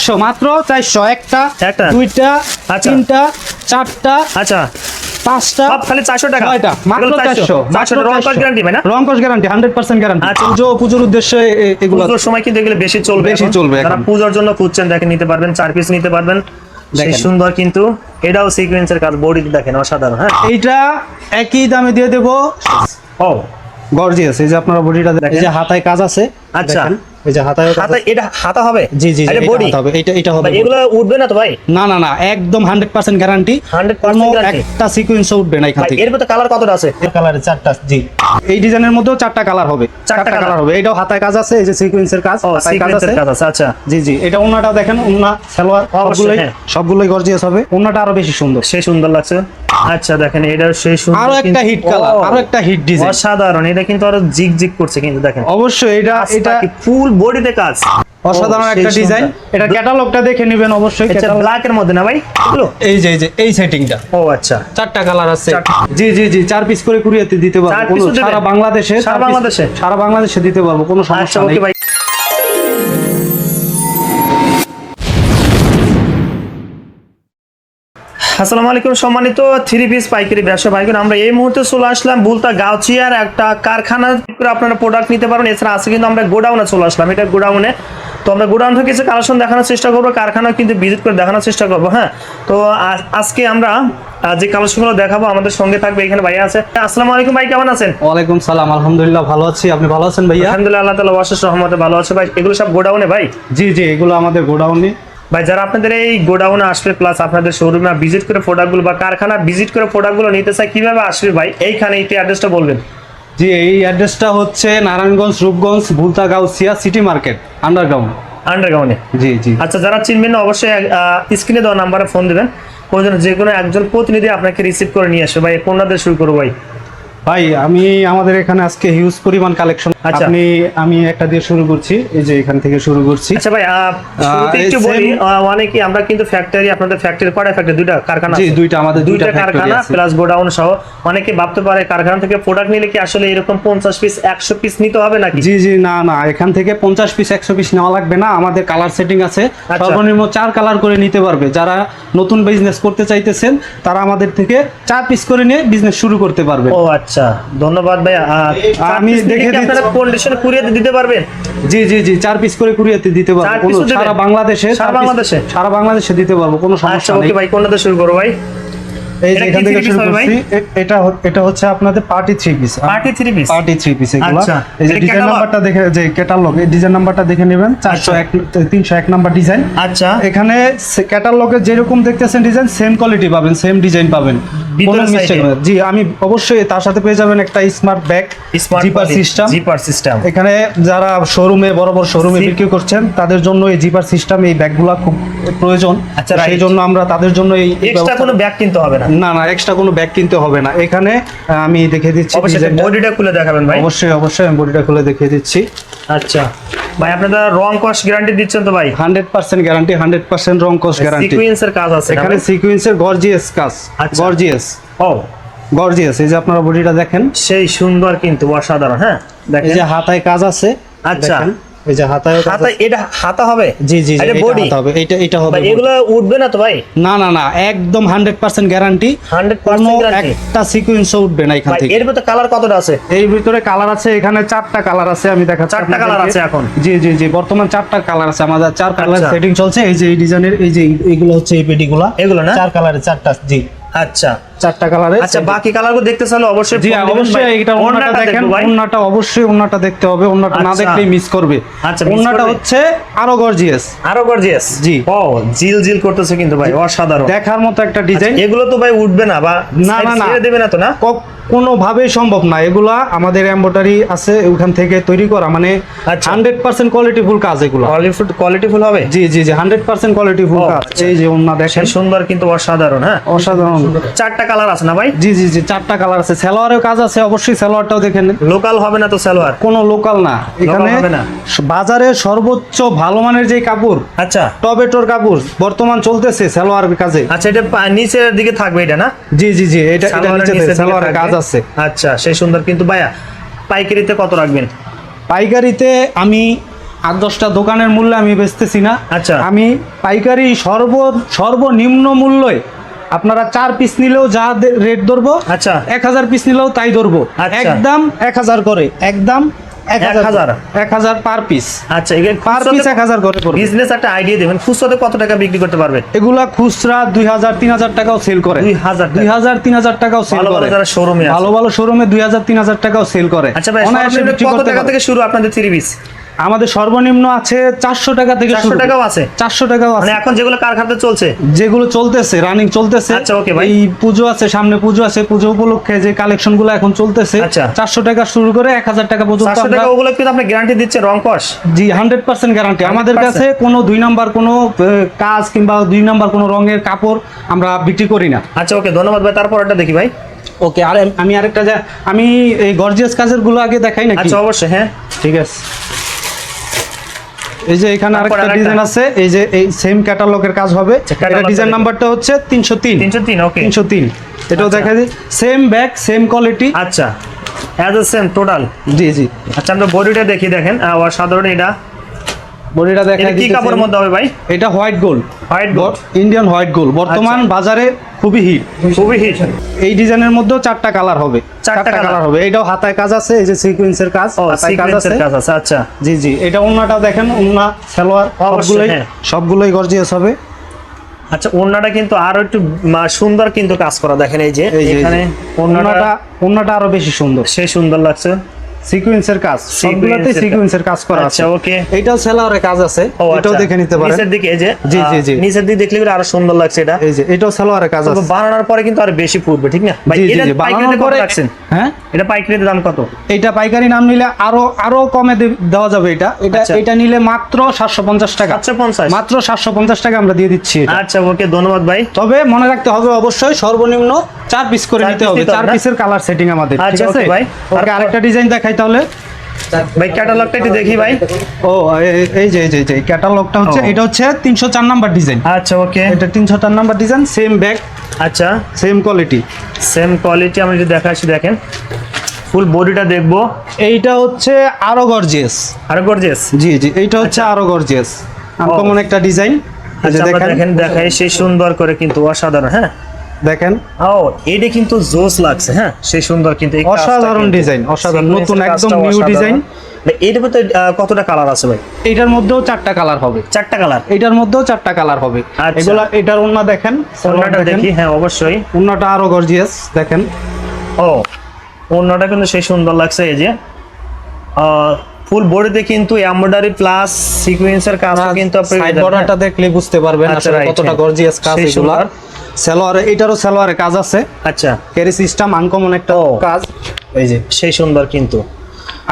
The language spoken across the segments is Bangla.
চারশো মাত্র চারশো একটা একটা? দুইটা আচ্ছা। তিনটা চারটা আচ্ছা। পাঁচটা খালি চারশো টাকা? ছয়টা মাত্র চারশো। চারশো রং গ্যারান্টি না? রংকশ গ্যারান্টি হান্ড্রেড পার্সেন্ট গ্যারান্টি আচ্ছা। পুজো পুজোর উদ্দেশ্যে এগুলো সময় কিন্তু এগুলো বেশি চলবে বেশি চলবে যারা এখন। পূজার জন্য খুঁজছেন নিতে পারবেন চার পিস নিতে পারবেন। সুন্দর কিন্তু এটাও সিকোয়েন্সের কাজ বডি দেখেন অসাধারণ হ্যাঁ? এইটা একই দামে দিয়ে দেবো। ও। গর্জিয়াস এই যে আপনারা বডিটা দেখেন। যে হাতায় কাজ আছে আচ্ছা। দেখেন, এই যে হাতায় হাতা এটা হাতা হবে? জি জি জি, এটা এটা বডি হবে। এটা এটা হবে এগুলো উঠবে না তো ভাই? না না না একদম হান্ড্রেড পার্সেন্ট গ্যারান্টি 100% guarantee? একটা সিকুয়েন্স উঠবে না এখান থেকে। এর ভিতরে কালার কতটা আছে? কালারের চারটা জি। এই ডিজাইনের মধ্যেও চারটা কালার হবে। চারটা কালার হবে। এটাও হাতায় কাজ আছে এই যে সিকুয়েন্সের কাজ হাতায় কাজ আছে। কাজ আছে আচ্ছা। জি জি এটা দেখেন ওন্না সালোয়ার সবগুলোই হ্যাঁ। সবগুলোই গর্জিয়াস হবে। ওন্নাটা আরও বেশি সুন্দর। সেই সুন্দর লাগছে। আচ্ছা দেখেন এটা সেই সুন্দর আরও একটা হিট কালার আরও একটা হিট ডিজাইন অসাধারণ এটা কিন্তু আরও জিগ জিগ করছে কিন্তু দেখেন। অবশ্যই এটা এটা ফুল বডিতে কাজ। অসাধারণ একটা ডিজাইন এটা ক্যাটালগটা দেখে নেবেন অবশ্যই এটা ব্ল্যাক এর মধ্যে না ভাই? এই যে এই যে এই সেটিংটা ও আচ্ছা। চারটা কালার আছে। জি জি জি চার পিস করে কুরিয়াতে দিতে পারব? সারা বাংলাদেশে সারা বাংলাদেশে? সারা বাংলাদেশে দিতে পারব কোনো আচ্ছা সমস্যা নেই। আসসালামু আলাইকুম সম্মানিত থ্রি পিস পাইকারি ব্যবসা ভাইগুন আমরা এই মুহূর্তে চলে আসলাম বুলতা গাউচিয়ার একটা কারখানা। করে আপনারা প্রোডাক্ট নিতে পারেন এছাড়া আছে কিন্তু আমরা গোডাউনে চলে আসলাম। এটা গোডাউনে। তো আমরা গোডাউন থেকে কিছু কালেকশন দেখানোর চেষ্টা করব কারখানা কিন্তু ভিজিট করে দেখানোর চেষ্টা করব হ্যাঁ? তো আজকে আমরা যে কালেকশনগুলো দেখাবো আমাদের সঙ্গে থাকবে এখানে ভাইয়া আছে। আসসালামু আলাইকুম ভাই কেমন আছেন? ওয়ালাইকুম সালাম আলহামদুলিল্লাহ ভালো আছি। আপনি ভালো আছেন ভাইয়া? আলহামদুলিল্লাহ আল্লাহ তালা অশেষ রহমতে ভালো আছে ভাই। এগুলো সব গোডাউনে ভাই? জি জি এগুলো আমাদের গোডাউনে। ভাই যারা আপনাদের এই গোডাউনে আসবে প্লাস আপনাদের শোরুমে ভিজিট করে প্রোডাক্টগুলো বা কারখানা ভিজিট করে প্রোডাক্টগুলো নিতে চায় কীভাবে আসবে ভাই? এইখানে এই অ্যাড্রেসটা বলবেন। জি এই অ্যাড্রেসটা হচ্ছে Narayanganj Rupganj Bhulta Gausia city market underground আন্ডারগ্রাউন্ডে জি জি। আচ্ছা যারা চিনবেন না অবশ্যই স্ক্রিনে দেওয়া নাম্বারে ফোন দেবেন। প্রয়োজন যে কোনো একজন প্রতিনিধি আপনাকে রিসিভ করে নিয়ে আসবে। ভাই দিয়ে শুরু করব ভাই। ভাই আমি আমাদের এখানে আজকে হিউজ পরিমাণ কালেকশন আচ্ছা। আপনি আমি একটা দিয়ে শুরু করছি এই যে এখান থেকে শুরু করছি। আচ্ছা ভাই শুরুতে একটু বলি অনেকে আমরা কিন্তু ফ্যাক্টরি আপনাদের ফ্যাক্টরি কয়টা ফ্যাক্টরি দুইটা কারখানা জি আছে? দুইটা আমাদের দুইটা কারখানা প্লাস গোডাউন সহ। অনেকে ভাবতে পারে কারখানা থেকে প্রোডাক্ট নিলে কি আসলে এরকম পঞ্চাশ পিস একশো পিস নিতে হবে নাকি? জি জি না না এখান থেকে পঞ্চাশ পিস একশো পিস নেওয়া লাগবে না। আমাদের কালার সেটিং আছে। আচ্ছা। সর্বনিম্ন চার কালার করে নিতে পারবে। যারা নতুন বিজনেস করতে চাইতেছেন তারা আমাদের থেকে চার পিস করে নিয়ে বিজনেস শুরু করতে পারবে। ও আচ্ছা। ধন্যবাদ ভাই আমি দেখে দিচ্ছি। আপনারা কন্ডিশনে কুরিয়ার দিতে পারবেন জি জি জি চার পিস করে কুরিয়াতে দিতে পারব? সারা বাংলাদেশে সারা বাংলাদেশে? সারা বাংলাদেশে দিতে পারব কোনো আচ্ছা সমস্যা নেই ভাই কোনটাতে শুরু করব ভাই এই যে এটা এখান থেকে শুরু piece হবে ভাই? করছি এটা এটা হচ্ছে আপনাদের party three piece party three piece party three piece এগুলো। আচ্ছা। এই যে ডিজাইন নাম্বারটা দেখে যে ক্যাটালগ এই ডিজাইন নাম্বারটা দেখে নেবেন। নাম্বার ডিজাইন আচ্ছা। এখানে ক্যাটালগে যেরকম দেখতেছেন ডিজাইন সেম কোয়ালিটি পাবেন সেম ডিজাইন পাবেন। কোনো জি আমি অবশ্যই তার সাথে পেয়ে যাবেন একটা smart bag zipper system zipper system এখানে যারা শোরুমে বড় বড় শোরুমে বিক্রি করছেন তাদের জন্য এই জিপার সিস্টেম এই ব্যাগগুলো খুব প্রয়োজন। আচ্ছা, সেই জন্য আমরা তাদের জন্য এই এই এক্সট্রা কোনো ব্যাগ কিনতে হবে না। না না এক্সট্রা কোনো ব্যাগ কিনতে হবে না। এখানে আমি দেখে দিচ্ছি অবশ্যই। বডিটা খুলে দেখাবেন ভাই। অবশ্যই অবশ্যই আমি বডিটা খুলে দেখিয়ে দিচ্ছি। আচ্ছা। ভাই আপনারা রং কস্ট গ্যারান্টি দিচ্ছেন তো ভাই? Hundred percent guarantee hundred percent রং কস্ট গ্যারান্টি সিকোয়েন্সের কাজ আছে এখানে? সিকুয়েন্সের গর্জিয়াস কাজ আচ্ছা। গর্জিয়াস ও। গর্জিয়াস এই যে আপনারা বডিটা দেখেন। সেই সুন্দর কিন্তু অসাধারণ হ্যাঁ? দেখেন এই যে হাতায় কাজ আছে আচ্ছা। এই যে হাতায় হাতা এটা হাতা হবে? জি জি জি, এটা বডি হবে এটা এটা হবে এগুলো উঠবে না তো ভাই? না না না একদম হান্ড্রেড পার্সেন্ট গ্যারান্টি 100% কোনো একটা সিকুয়েন্সও উঠবে না এখান থেকে। এর ভিতরে কালার কতটা আছে? এই ভিতরে কালার আছে এখানে চারটা কালার আছে আমি দেখাচ্ছি চারটা আপনাদেরকে। আছে এখন? জি জি জি বর্তমান চারটা কালার আছে আমাদের চার কালার আচ্ছা। সেটিং চলছে এই যে এই ডিজাইনের এই যে এইগুলো হচ্ছে এই পেডিগুলো এগুলো না? চার কালারের চারটা জি। আচ্ছা। চারটা কালারে আচ্ছা বাকি কালারগুলো দেখতে চাইলে অবশ্যই জি অবশ্যই এটা ওন্নাটা দেখেন ওন্নাটা অবশ্যই ওন্নাটা দেখতে হবে ওন্নাটা না আচ্ছা। দেখলেই মিস করবে। আচ্ছা, ওন্নাটা হচ্ছে আরও গর্জিয়াস আরও গর্জিয়াস জি। ও জিল জিল করতেছে কিন্তু ভাই অসাধারণ। দেখার মতো একটা ডিজাইন এগুলো তো ভাই উঠবে না বা না, না, দেবে না তো না? কোনোভাবেই সম্ভব না। এগুলা আমাদের এম্বোটারি আছে ওখান থেকে তৈরি করা। মানে আচ্ছা। হান্ড্রেড পার্সেন্ট কোয়ালিটি ফুল কাজ এগুলো। কোয়ালিটি ফুল হবে? জি জি জি হান্ড্রেড পার্সেন্ট কোয়ালিটি ফুল ও, কাজ। আচ্ছা। এই যে ওন্না দেখেন। সুন্দর কিন্তু অসাধারণ হ্যাঁ? অসাধারণ। চারটা কালার আছে না ভাই? জি জি জি চারটা কালার আছে। সালোয়ারের কাজ আছে অবশ্যই সালোয়ারটাও দেখেন লোকাল হবে না তো সালোয়ার? কোনো লোকাল না। এখানে হবে না। বাজারে সর্বোচ্চ ভালো মানের যে কাপড় আচ্ছা। টবেটোর কাপড় বর্তমান চলতেছে সালোয়ার কাজে। আচ্ছা এটা নিচের দিকে থাকবে এটা না? জি জি জি এটা এটা সালোয়ারের নিচে সালোয়ারের কাজ আছে। আচ্ছা সেই সুন্দর। কিন্তু ভাইয়া পাইকারিতে কত রাখবেন? পাইকারিতে আমি আট দশটা দোকানের মূল্যে আমি বেচতেছি না। আচ্ছা। আমি পাইকারি সর্ব সর্বনিম্ন মূল্যে আপনারা চার পিস নিলেও যা রেট ধরবো আচ্ছা। এক হাজার পিস নিলেও তাই ধরবো। আচ্ছা। একদম এক হাজার করে একদম পার পিস আচ্ছা পার পিস করে বিজনেস একটা আইডিয়া দেবেন খুচরাতে কত টাকা বিক্রি করতে পারবে? এগুলা খুচরা দুই হাজার তিন হাজার টাকাও সেল করে। 2000 দুই হাজার তিন হাজার টাকাও সেল করে। যারা শোরুমে ভালো ভালো শোরুমে দুই হাজার তিন হাজার টাকাও সেল করে। আচ্ছা ভাই অনায়াসে সর্বনিম্ন বিক্রি কত টাকা থেকে শুরু আপনাদের থ্রি পিস আমাদের সর্বনিম্ন আছে চারশো টাকা থেকে চারশো টাকাও আছে? চারশো টাকাও মানে আছে। এখন যেগুলো কারখানাতে চলছে? যেগুলো চলতেছে রানিং চলতেছে আচ্ছা, ওকে ভাই। এই পুজো আছে সামনে পুজো আছে পুজো উপলক্ষে যে কালেকশনগুলো এখন চলতেছে আচ্ছা। চারশো টাকা শুরু করে এক হাজার টাকা পর্যন্ত চারশো টাকা ওগুলো কিন্তু আপনি গ্যারান্টি দিচ্ছে রং কস? জি হান্ড্রেড পার্সেন্ট গ্যারান্টি আমাদের কাছে কোনো দুই নাম্বার কোনো কাজ কিংবা দুই নাম্বার কোনো রঙের কাপড় আমরা বিক্রি করি না। আচ্ছা ওকে ধন্যবাদ ভাই তারপর একটা দেখি ভাই। ওকে আর আমি আরেকটা যা আমি এই গর্জিয়াস কাজেরগুলো আগে দেখাই নাকি? আচ্ছা অবশ্যই হ্যাঁ। ঠিক আছে। এই যে এখানে আরেকটা। ডিজাইন আছে এই যে এই সেম ক্যাটালগের কাজ হবে। এটা ডিজাইন নাম্বারটা হচ্ছে তিনশো তিন। তিনশো তিন ওকে তিনশো তিন। এটাও। দেখা যায় সেম ব্যাগ সেম কোয়ালিটি আচ্ছা। অ্যাজ এ সেম টোটাল জি জি। আচ্ছা আমরা বডিটা দেখি দেখেন। আহ, অসাধারণ এটা। বডিটা দেখা কি কাপড়ের মধ্যে হবে ভাই? এটা white gold. White gold. Indian white gold. বর্তমান আচ্ছা। বাজারে খুবই হিট খুবই হিট। এই ডিজাইনের মধ্যেও চারটা কালার হবে। চারটা কালার। হবে। এটাও হাতায় কাজ আছে এই যে সিকোয়েন্সের কাজ হাতায় কাজ আছে। কাজ আছে আচ্ছা। জি জি এটা ওন্নাটা দেখেন ওন্না সালোয়ার সবগুলোই হ্যাঁ। সবগুলোই গর্জিয়াস হবে। আচ্ছা ওড়নাটা কিন্তু আরও একটু সুন্দর কিন্তু কাজ করা। দেখেন এই যে এখানে ওন্নাটা ওন্নাটা আরও বেশি সুন্দর। সে সুন্দর লাগছে। সিকোয়েন্সের কাজ সবগুলোতে সিকোয়েন্সের কাজ। করা আছে। আচ্ছা ওকে এইটাও সেলারের কাজ আছে এটাও আচ্ছা। দেখে নিতে পারেন। নিচের দিকে এই যে জি, জি, জি। নিচের দিকে দেখলে আরও সুন্দর লাগছে এটা। এই যে এটাও সেলোয়ারের কাজ আছে। বানানোর পরে কিন্তু আরও বেশি ফুটবে ঠিক না? ভাই এটা পাইকারিতে কত রাখছেন? হ্যাঁ? এটা পাইকারিতে দাম কত? এইটা পাইকারি নাম নিলে আরও আরও কমে দেওয়া যাবে এটা। এটা আচ্ছা। এটা নিলে মাত্র সাতশো পঞ্চাশ টাকা। সাতশো পঞ্চাশ? মাত্র সাতশো পঞ্চাশ টাকা আমরা দিয়ে দিচ্ছি এটা। আচ্ছা ওকে ধন্যবাদ ভাই। তবে মনে রাখতে হবে অবশ্যই সর্বনিম্ন চার পিস করে নিতে হবে। চার পিসের কালার সেটিং আমাদের ঠিক আছে? ভাই। আরেকটা ডিজাইন দেখাই। তাহলে। ভাই ক্যাটালগটা একটু দেখি ভাই। ও এই যে এই যে ক্যাটালগটা হচ্ছে এটা হচ্ছে তিনশো চার নাম্বার ডিজাইন। আচ্ছা ওকে। এটা তিনশো চার নাম্বার ডিজাইন সেম ব্যাগ আচ্ছা। সেম কোয়ালিটি সেম কোয়ালিটি আমি যদি দেখাচ্ছি দেখেন। ফুল বডিটা দেখব। এইটা হচ্ছে আরও গর্জিয়াস আরও গর্জিয়াস জি জি এইটা হচ্ছে আরও গর্জিয়াস আনকমন একটা ডিজাইন আচ্ছা দেখেন। দেখাই। সেই সুন্দর করে কিন্তু অসাধারণ হ্যাঁ? দেখেন। ও এটা কিন্তু জোস লাগছে হ্যাঁ? সেই সুন্দর কিন্তু অসাধারণ ডিজাইন অসাধারণ নতুন একদম নিউ ডিজাইন। এটার মধ্যে কতটা কালার আছে ভাই? এইটার মধ্যেও চারটা কালার হবে। চারটা কালার এইটার মধ্যেও চারটা কালার হবে। আচ্ছা। এগুলা এটার ওন্না দেখেন ওড়নাটা দেখি হ্যাঁ অবশ্যই। ওন্নাটা আরও গর্জিয়াস দেখেন। ও ওড়নাটা কিন্তু সেই সুন্দর লাগছে এই যে। ফুল বডিতে কিন্তু এমব্রয়ডারি প্লাস সিকোয়েন্সের কাজ কিন্তু আপনি সাইড বর্ডারটা দেখলে বুঝতে পারবেন আচ্ছা, আসলে কতটা। গর্জিয়াস কাজ এগুলো। সেলোয়ার এটারও সেলোয়ারে কাজ আছে। আচ্ছা। ক্যারি সিস্টেম আনকমন একটা কাজ। এই যে। সেই সুন্দর কিন্তু।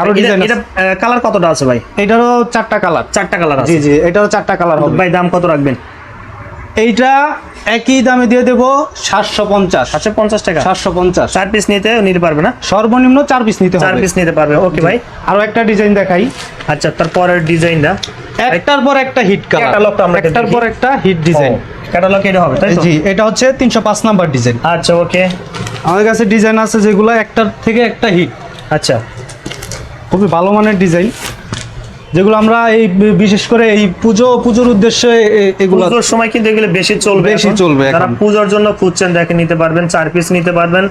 আরও ডিজাইন এটা কালার কতটা আছে ভাই? এটারও চারটা কালার চারটা কালার আছে। জি জি এটারও চারটা কালার হবে। ভাই দাম কত রাখবেন? এইটা একই দামে দিয়ে দেবো সাতশো পঞ্চাশ। সাতশো পঞ্চাশ টাকা? সাতশো পঞ্চাশ। চার পিস নিতে নিতে পারবে না? সর্বনিম্ন চার পিস নিতে চার পিস নিতে পারবে। ওকে ভাই। আরও একটা ডিজাইন দেখাই। আচ্ছা তারপরের ডিজাইনটা? একটার পর একটা হিট কালার ক্যাটালগটা আমরা একটার পর একটা হিট ডিজাইন ক্যাটালগ এটা হবে তাই জি এটা হচ্ছে তিনশো পাঁচ নাম্বার ডিজাইন আচ্ছা ওকে আমাদের কাছে ডিজাইন আছে যেগুলো একটার থেকে একটা হিট আচ্ছা। খুবই ভালো মানের ডিজাইন যেগুলো আমরা এই বিশেষ করে এই পুজো পুজোর উদ্দেশ্যে এগুলো পুজোর সময় কিন্তু এগুলো বেশি চলবে বেশি চলবে তারা পুজোর জন্য খুঁজছেন দেখে নিতে পারবেন চার পিস নিতে পারবেন।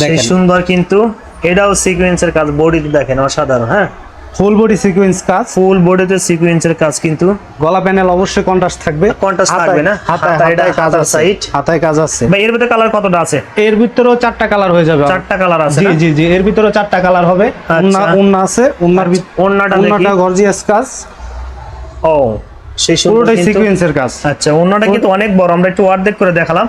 সেই সুন্দর কিন্তু এটাও সিকোয়েন্সের কাজ বডিতে দেখেন অসাধারণ হ্যাঁ? ফুল বডি সিকোয়েন্স কাজ। ফুল বডিতে সিকোয়েন্সের কাজ কিন্তু। গলা প্যানেল অবশ্যই কন্ট্রাস্ট থাকবে। Contrast হাতায়- থাকবে না? হাতায় হাতায় কাজ আছে। side। হাতায় কাজ আছে। ভাই এর ভিতরে কালার কতটা আছে? এর ভিতরেও চারটা কালার হয়ে যাবে। চারটা কালার আছে জি জি জি এর ভিতরেও চারটা কালার হবে। উন্না আচ্ছা। উন্না আছে। উন্নার ভিত- ওড়নাটা উন্নাটা গর্জিয়াস কাজ। ও সেই পুরোটাই সিকোয়েন্সের কাজ। আচ্ছা ওড়নাটা কিন্তু অনেক বড়। আমরা একটু অর্ধেক করে দেখালাম।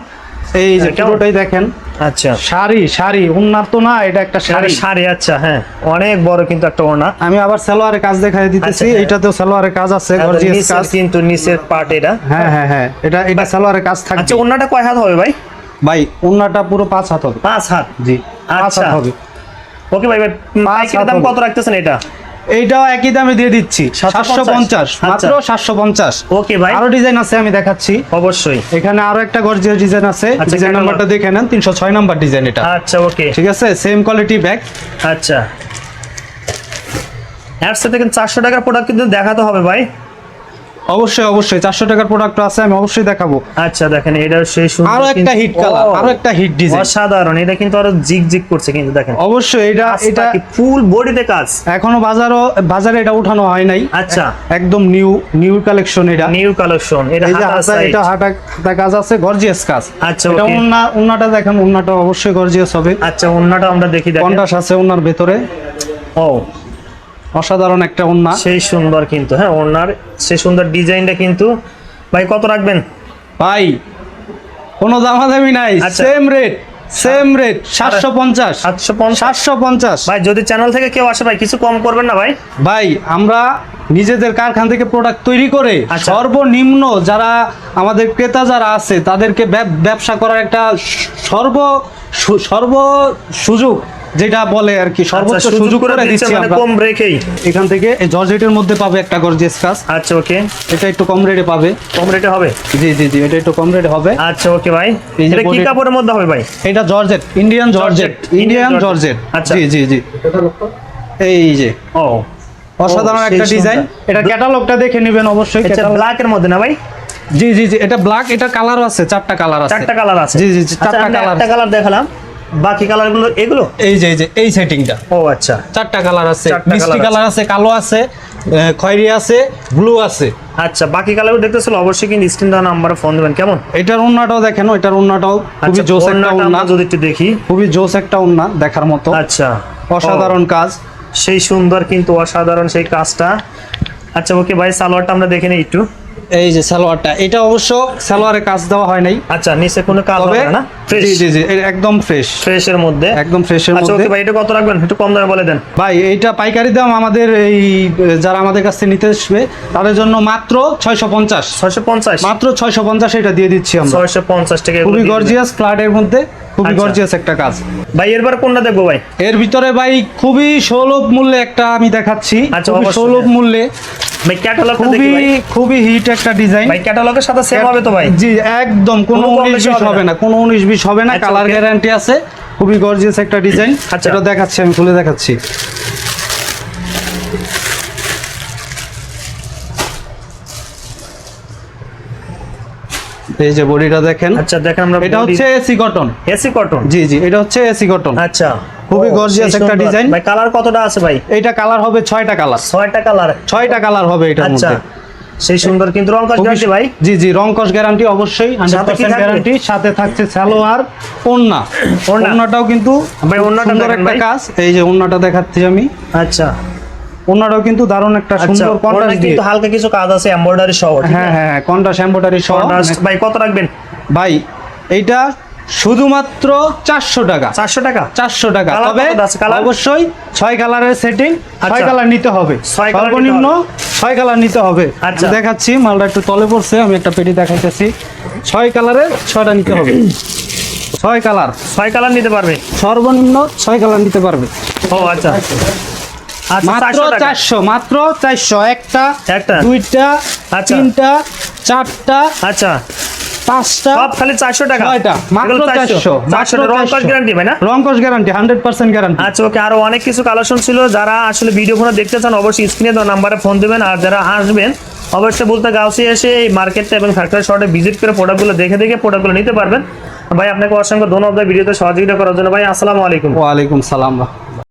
এই যে পুরোটাই দেখেন। আচ্ছা। শাড়ি শাড়ি উন্নার তো না এটা একটা শাড়ি। শাড়ি আচ্ছা হ্যাঁ। অনেক বড় কিন্তু একটা ওড়না। আমি আবার সালোয়ারের কাজ দেখাই দিতেছি আচ্ছা, হ্যাঁ। এটাতেও সালোয়ারের কাজ আছে গর্জিয়াস কাজ। কিন্তু নিচের পার্ট এটা। হ্যাঁ হ্যাঁ হ্যাঁ এটা এটা সালোয়ারের কাজ থাকবে। আচ্ছা ওড়নাটা কয় হাত হবে ভাই? ভাই উন্নাটা পুরো পাঁচ হাত হবে। পাঁচ হাত? জি পাঁচ আচ্ছা। হাত হবে। ওকে ভাই ভাই পাইকারি দাম। কত রাখতেছেন এটা? এইটাও একই দামে দিয়ে দিচ্ছি। 750 সাতশো পঞ্চাশ মাত্র আচ্ছা। সাতশো পঞ্চাশ। ওকে ভাই। আরও ডিজাইন আছে আমি দেখাচ্ছি। অবশ্যই। এখানে আরও একটা গর্জিয়াস ডিজাইন আছে। আচ্ছা, ডিজাইন catalog। নাম্বারটা দেখে নেন তিনশো ছয় নাম্বার ডিজাইন এটা। আচ্ছা ওকে। ঠিক আছে? সেম কোয়ালিটি ব্যাগ আচ্ছা। অ্যাডসে দেখেন চারশো টাকার প্রোডাক্ট কিন্তু দেখাতে হবে ভাই। অবশ্যই অবশ্যই। চারশো টাকার প্রোডাক্ট আছে আমি অবশ্যই দেখাবো। আচ্ছা দেখেন এটা সেই সুন্দর আরও একটা হিট কালার আরও একটা হিট ডিজাইন অসাধারণ। এটা কিন্তু আরও জিগ জিগ করছে কিন্তু দেখেন। অবশ্যই এটা এটা ফুল বডিতে কাজ? এখনও বাজারও বাজারে এটা উঠানো হয় নাই। আচ্ছা। একদম নিউ নিউ কালেকশন এটা। নিউ কালেকশন এটা হাতা এটা হাতা হাতা কাজ আছে গর্জিয়াস কাজ। আচ্ছা, এটা. উন্না উন্নাটা দেখেন উন্নাটা অবশ্যই গর্জিয়াস হবে। আচ্ছা অন্যটা আমরা দেখি দেখেন। কন্টাস আছে উন্নার ভেতরে। ও অসাধারণ একটা উন্না সেই সুন্দর কিন্তু হ্যাঁ ওনার সেই সুন্দর ডিজাইনটা কিন্তু ভাই কত রাখবেন? ভাই কোনো দামাদামি নাই। সেম রেট সেম রেট সাতশো পঞ্চাশ। সাতশো সাতশো পঞ্চাশ। ভাই যদি চ্যানেল থেকে কেউ আসে ভাই কিছু কম করবেন না ভাই? ভাই আমরা নিজেদের কারখানা থেকে প্রোডাক্ট তৈরি করে আচ্ছা। সর্বনিম্ন যারা আমাদের ক্রেতা যারা আছে তাদেরকে ব্যবসা করার একটা সর্ব সর্ব সুযোগ যেটা বলে আর কি সর্বোচ্চ আচ্ছা, সুযোগ করে দিচ্ছি মানে আমরা। কম রেখেই। এখান থেকে এই জর্জেটের মধ্যে পাবে একটা গর্জিয়াস কাজ। আচ্ছা ওকে। এটা একটু কম রেটে পাবে। কম রেটে হবে? জি জি জি এটা একটু কম রেটে হবে। আচ্ছা ওকে ভাই। এটা কি কাপড়ের মধ্যে হবে ভাই? এটা georgette Indian georgette Indian georgette. আচ্ছা। জি জি জি। এই যে। ও। অসাধারণ একটা ডিজাইন এটা ক্যাটালগটা দেখে নেবেন অবশ্যই এটা catalog- ব্ল্যাকের মধ্যে না ভাই? জি জি জি এটা ব্ল্যাক এটা কালার আছে চারটা কালার আছে। চারটা কালার আছে। জি জি আচ্ছা, চারটা কালার একটা কালার দেখালাম। বাকি কালারগুলো এগুলো? এই যে এই যে এই সেটিংটা ও আচ্ছা। চারটা কালার আছে। মিষ্টি কালার আছে কালো আছে খয়েরি আছে ব্লু আছে। আচ্ছা বাকি কালার দেখতেছিল অবশ্যই কিন্তু স্ক্রিন দেওয়া নাম্বারে ফোন দেবেন। কেমন? এটার উন্নাটাও দেখেন এটার উন্নাটাও খুবই আচ্ছা জোস একটা আমরা যদি একটু দেখি। খুবই জোস একটা উন্না দেখার মতো। আচ্ছা। অসাধারণ কাজ। সেই সুন্দর কিন্তু অসাধারণ সেই কাজটা। আচ্ছা ওকে ভাই সালোয়ারটা আমরা দেখে নিই একটু। এই যে সালোয়ারটা এটা অবশ্য সালোয়ারে কাজ দেওয়া হয় নাই। আচ্ছা নিচে কোনো কাজ হবে না ফ্রেশ জি জি এটা একদম ফ্রেশ ফ্রেশের মধ্যে? একদম ফ্রেশের আচ্ছা মধ্যে। ওকে ভাই এটা কত রাখবেন? একটু কম দামে বলে দেন। ভাই এইটা পাইকারি দাম আমাদের এই যারা আমাদের কাছ থেকে নিতে আসবে তাদের জন্য মাত্র ছয়শো পঞ্চাশ। ছয়শো পঞ্চাশ? মাত্র ছয়শো পঞ্চাশ এটা দিয়ে দিচ্ছি আমরা। ছয়শো পঞ্চাশ টাকা খুবই। গর্জিয়াস ফ্ল্যাটের মধ্যে খুবই আচ্ছা। গর্জিয়াস একটা কাজ। ভাই এরবার কোনটা দেখব ভাই? এর ভিতরে ভাই খুবই সুলভ মূল্যে একটা আমি দেখাচ্ছি। আচ্ছা, খুবই সুলভ মূল্যে ভাই ক্যাটালগটা দেখি খুবই ভাই। খুবই হিট একটা ডিজাইন ভাই ক্যাটালগের সাথে সেম হবে তো ভাই? জি একদম কোনো কোনো কম উনিশ বেশি বিশ হবে হবে না? কোনো উনিশ বিশ হবে না আচ্ছা, কালার গ্যারান্টি আছে। খুবই গর্জিয়াস একটা ডিজাইন আচ্ছা। এটা দেখাচ্ছি আমি খুলে দেখাচ্ছি। এই যে বডিটা দেখেন। আচ্ছা দেখেন আমরা এটা হচ্ছে এসি কটন। AC cotton? জি জি এটা হচ্ছে এসি কটন। আচ্ছা। খুবই gorgeous একটা design। ভাই কালার কতটা আছে ভাই? এইটা কালার হবে ছয়টা কালার ছয়টা কালার ছয়টা কালার হবে এটার আচ্ছা। মধ্যে। সেই সুন্দর কিন্তু রং খুবই- গ্যারান্টি ভাই। জি জি রং কস গ্যারান্টি অবশ্যই হান্ড্রেড সাথে কি পার্সেন্ট থাকবে? গ্যারান্টি সাথে থাকছে সালোয়ার ওন্না। ওন্নাটাও কিন্তু ভাই, সুন্দর একটা কাজ। এই যে ওন্নাটা দেখাচ্ছি আমি। আচ্ছা। ওন্নাটাও কিন্তু দারুণ একটা আচ্ছা সুন্দর কন্ট্রাস্ট দিয়ে। কিন্তু হালকা কিছু কাজ আছে এমব্রয়ডারি সহ হ্যাঁ হ্যাঁ কন্ট্রাস্ট এমব্রয়ডারি সহ। ভাই কত রাখবেন? ভাই এইটা শুধুমাত্র চারশো টাকা। চারশো টাকা? চারশো টাকা। তবে অবশ্যই ছয় কালারের সেটিং ছয় আচ্ছা। কালার নিতে হবে। ছয় সর্বনিম্ন ছয় কালার নিতে হবে। আচ্ছা। দেখাচ্ছি মালটা একটু তলে পড়ছে আমি একটা পেটি দেখাইতেছি। ছয় কালারের ছয়টা নিতে হবে। ছয় কালার ছয় কালার নিতে পারবে? সর্বনিম্ন ছয় কালার নিতে পারবে। ও আচ্ছা। আচ্ছা মাত্র চারশো মাত্র চারশো। একটা একটা। দুইটা আচ্ছা। তিনটা চারটা। আচ্ছা। পাঁচটা সব খালি চারশো টাকা। ছয়টা। মাত্র রং গ্যারান্টি ভাই না? গ্যারান্টি হান্ড্রেড পার্সেন্ট গ্যারান্টি আচ্ছা ওকে আরও অনেক কিছু কালেকশন ছিল। যারা আসলে ভিডিও ফোনে দেখতে চান অবশ্যই স্ক্রিনে দেওয়া নাম্বারে ফোন দেবেন। আর যারা আসবেন অবশ্যই বলতে গাউসি এসে এই মার্কেটটা এবং ফ্যাক্টরি শর্টে ভিজিট করে প্রোডাক্টগুলো দেখে দেখে প্রোডাক্টগুলো নিতে পারবেন। ভাই আপনাকে অসংখ্য ধন্যবাদ। ভিডিওতে সহযোগিতা করার জন্য। ভাই আসসালামু আলাইকুম। ওয়ালাইকুম সালাম।